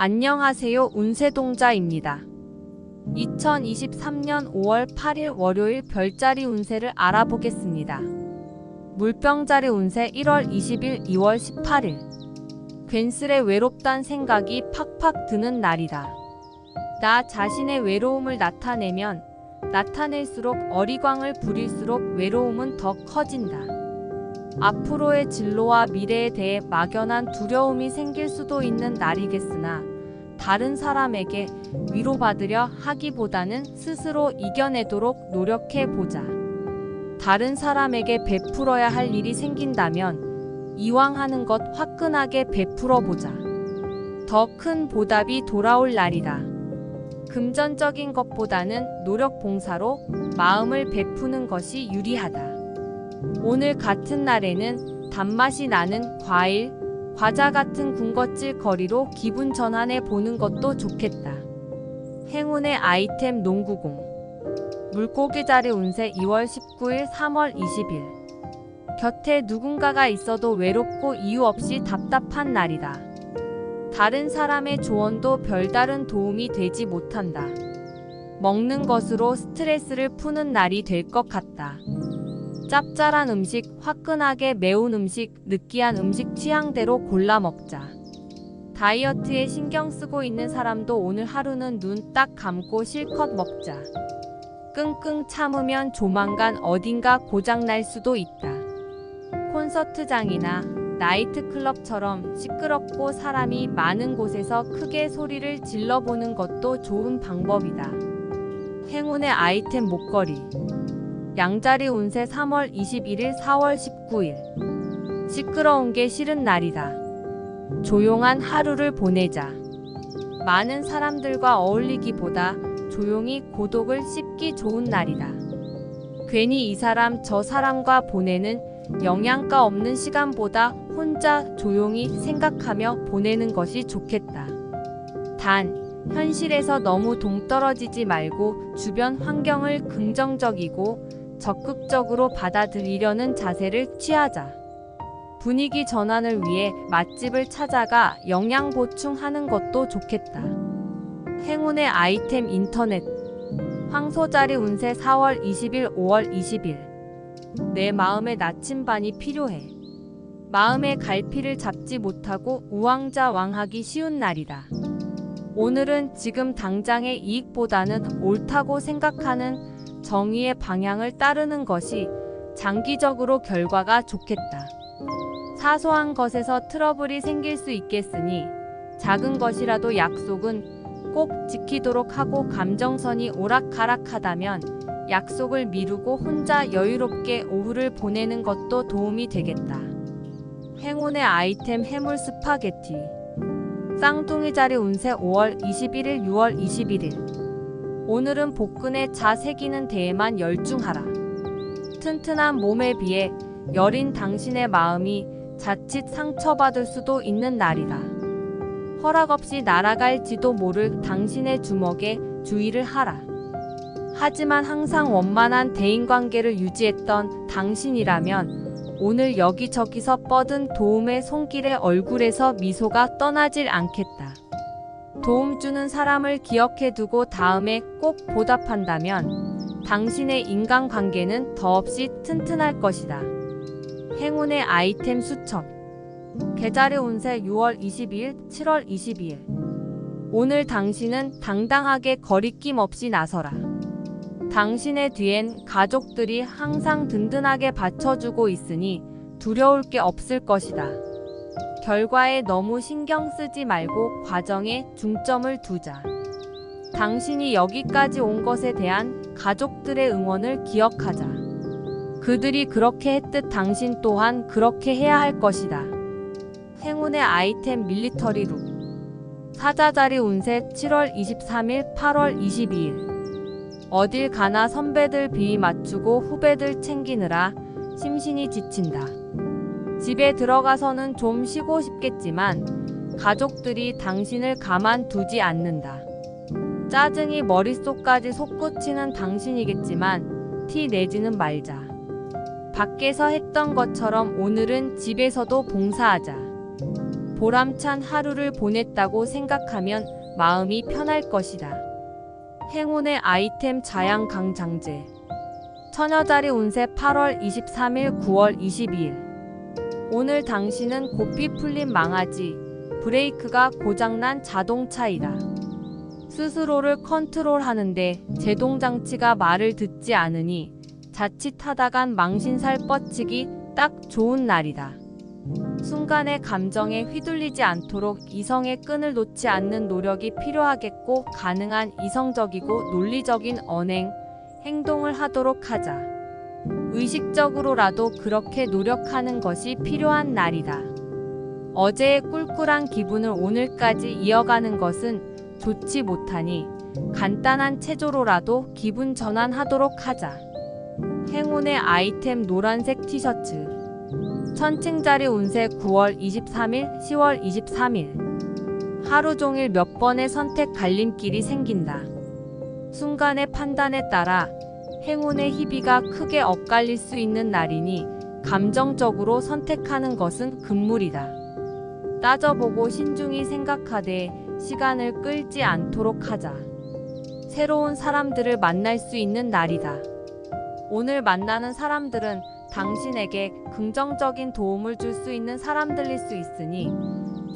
안녕하세요. 운세동자입니다. 2023년 5월 8일 월요일 별자리 운세를 알아보겠습니다. 물병자리 운세 1월 20일, 2월 18일. 괜스레 외롭단 생각이 팍팍 드는 날이다. 나 자신의 외로움을 나타내면 나타낼수록 어리광을 부릴수록 외로움은 더 커진다. 앞으로의 진로와 미래에 대해 막연한 두려움이 생길 수도 있는 날이겠으나 다른 사람에게 위로받으려 하기보다는 스스로 이겨내도록 노력해 보자. 다른 사람에게 베풀어야 할 일이 생긴다면 이왕 하는 것 화끈하게 베풀어 보자. 더 큰 보답이 돌아올 날이다. 금전적인 것보다는 노력 봉사로 마음을 베푸는 것이 유리하다. 오늘 같은 날에는 단맛이 나는 과일, 과자 같은 군것질 거리로 기분 전환해 보는 것도 좋겠다. 행운의 아이템 농구공. 물고기 자리 운세 2월 19일, 3월 20일. 곁에 누군가가 있어도 외롭고 이유 없이 답답한 날이다. 다른 사람의 조언도 별다른 도움이 되지 못한다. 먹는 것으로 스트레스를 푸는 날이 될 것 같다. 짭짤한 음식, 화끈하게 매운 음식, 느끼한 음식 취향대로 골라 먹자. 다이어트에 신경 쓰고 있는 사람도 오늘 하루는 눈 딱 감고 실컷 먹자. 끙끙 참으면 조만간 어딘가 고장 날 수도 있다. 콘서트장이나 나이트클럽처럼 시끄럽고 사람이 많은 곳에서 크게 소리를 질러보는 것도 좋은 방법이다. 행운의 아이템 목걸이. 양자리 운세 3월 21일, 4월 19일. 시끄러운 게 싫은 날이다. 조용한 하루를 보내자. 많은 사람들과 어울리기보다 조용히 고독을 씹기 좋은 날이다. 괜히 이 사람 저 사람과 보내는 영양가 없는 시간보다 혼자 조용히 생각하며 보내는 것이 좋겠다. 단, 현실에서 너무 동떨어지지 말고 주변 환경을 긍정적이고 적극적으로 받아들이려는 자세를 취하자. 분위기 전환을 위해 맛집을 찾아가 영양 보충하는 것도 좋겠다. 행운의 아이템 인터넷. 황소자리 운세 4월 20일, 5월 20일. 내 마음의 나침반이 필요해. 마음의 갈피를 잡지 못하고 우왕좌왕하기 쉬운 날이다. 오늘은 지금 당장의 이익보다는 옳다고 생각하는 정의의 방향을 따르는 것이 장기적으로 결과가 좋겠다. 사소한 것에서 트러블이 생길 수 있겠으니 작은 것이라도 약속은 꼭 지키도록 하고 감정선이 오락가락하다면 약속을 미루고 혼자 여유롭게 오후를 보내는 것도 도움이 되겠다. 행운의 아이템 해물 스파게티. 쌍둥이 자리 운세 5월 21일, 6월 21일. 오늘은 복근에 자 새기는 데에만 열중하라. 튼튼한 몸에 비해 여린 당신의 마음이 자칫 상처받을 수도 있는 날이다. 허락 없이 날아갈지도 모를 당신의 주먹에 주의를 하라. 하지만 항상 원만한 대인관계를 유지했던 당신이라면 오늘 여기저기서 뻗은 도움의 손길의 얼굴에서 미소가 떠나질 않겠다. 도움 주는 사람을 기억해 두고 다음에 꼭 보답한다면 당신의 인간관계는 더없이 튼튼할 것이다. 행운의 아이템 수첩. 계좌의 운세 6월 22일, 7월 22일. 오늘 당신은 당당하게 거리낌 없이 나서라. 당신의 뒤엔 가족들이 항상 든든하게 받쳐주고 있으니 두려울 게 없을 것이다. 결과에 너무 신경 쓰지 말고 과정에 중점을 두자. 당신이 여기까지 온 것에 대한 가족들의 응원을 기억하자. 그들이 그렇게 했듯 당신 또한 그렇게 해야 할 것이다. 행운의 아이템 밀리터리 룩. 사자자리 운세 7월 23일, 8월 22일. 어딜 가나 선배들 비위 맞추고 후배들 챙기느라 심신이 지친다. 집에 들어가서는 좀 쉬고 싶겠지만 가족들이 당신을 가만두지 않는다. 짜증이 머릿속까지 솟구치는 당신이겠지만 티 내지는 말자. 밖에서 했던 것처럼 오늘은 집에서도 봉사하자. 보람찬 하루를 보냈다고 생각하면 마음이 편할 것이다. 행운의 아이템 자양 강장제 처녀자리 운세 8월 23일 9월 22일 오늘 당신은 고삐 풀린 망아지 브레이크가 고장난 자동차이다. 스스로를 컨트롤하는데 제동장치가 말을 듣지 않으니 자칫하다간 망신살 뻗치기 딱 좋은 날이다. 순간의 감정에 휘둘리지 않도록 이성의 끈을 놓지 않는 노력이 필요하겠고 가능한 이성적이고 논리적인 언행, 행동을 하도록 하자. 의식적으로라도 그렇게 노력하는 것이 필요한 날이다. 어제의 꿀꿀한 기분을 오늘까지 이어가는 것은 좋지 못하니 간단한 체조로라도 기분 전환하도록 하자. 행운의 아이템 노란색 티셔츠. 천칭자리 운세 9월 23일, 10월 23일. 하루 종일 몇 번의 선택 갈림길이 생긴다. 순간의 판단에 따라 행운의 희비가 크게 엇갈릴 수 있는 날이니 감정적으로 선택하는 것은 금물이다. 따져보고 신중히 생각하되 시간을 끌지 않도록 하자. 새로운 사람들을 만날 수 있는 날이다. 오늘 만나는 사람들은 당신에게 긍정적인 도움을 줄 수 있는 사람들일 수 있으니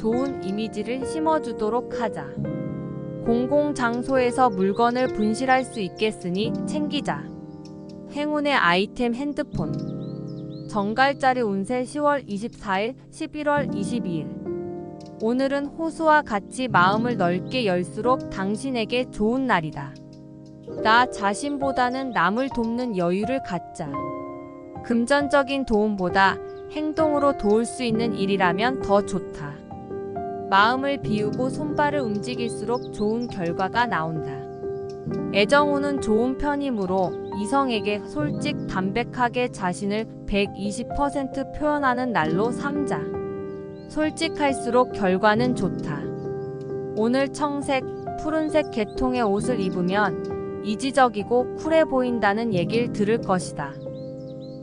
좋은 이미지를 심어주도록 하자. 공공장소에서 물건을 분실할 수 있겠으니 챙기자. 행운의 아이템 핸드폰. 정갈자리 운세 10월 24일, 11월 22일. 오늘은 호수와 같이 마음을 넓게 열수록 당신에게 좋은 날이다. 나 자신보다는 남을 돕는 여유를 갖자. 금전적인 도움보다 행동으로 도울 수 있는 일이라면 더 좋다. 마음을 비우고 손발을 움직일수록 좋은 결과가 나온다. 애정우는 좋은 편이므로 이성에게 솔직 담백하게 자신을 120% 표현하는 날로 삼자. 솔직할수록 결과는 좋다. 오늘 청색, 푸른색 계통의 옷을 입으면 이지적이고 쿨해 보인다는 얘길 들을 것이다.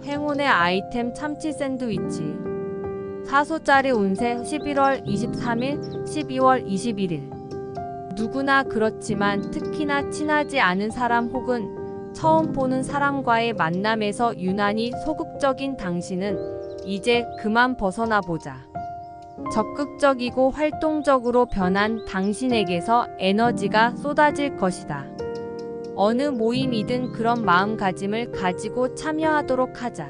행운의 아이템 참치 샌드위치. 사소짜리 운세 11월 23일, 12월 21일. 누구나 그렇지만 특히나 친하지 않은 사람 혹은 처음 보는 사람과의 만남에서 유난히 소극적인 당신은 이제 그만 벗어나 보자. 적극적이고 활동적으로 변한 당신에게서 에너지가 쏟아질 것이다. 어느 모임이든 그런 마음가짐을 가지고 참여하도록 하자.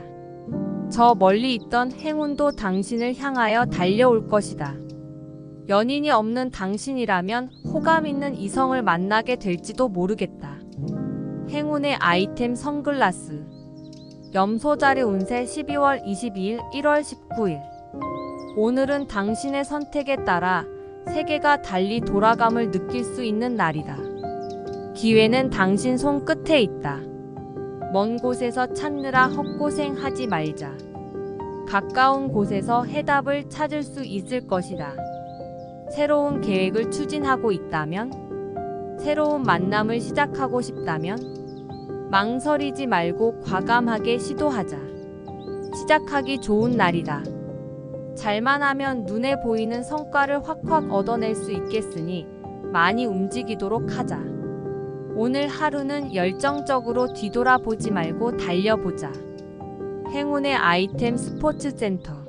저 멀리 있던 행운도 당신을 향하여 달려올 것이다. 연인이 없는 당신이라면 호감 있는 이성을 만나게 될지도 모르겠다. 행운의 아이템 선글라스. 염소자리 운세 12월 22일, 1월 19일. 오늘은 당신의 선택에 따라 세계가 달리 돌아감을 느낄 수 있는 날이다. 기회는 당신 손끝에 있다. 먼 곳에서 찾느라 헛고생하지 말자. 가까운 곳에서 해답을 찾을 수 있을 것이다. 새로운 계획을 추진하고 있다면, 새로운 만남을 시작하고 싶다면, 망설이지 말고 과감하게 시도하자. 시작하기 좋은 날이다. 잘만 하면 눈에 보이는 성과를 확확 얻어낼 수 있겠으니 많이 움직이도록 하자. 오늘 하루는 열정적으로 뒤돌아보지 말고 달려보자. 행운의 아이템 스포츠 센터.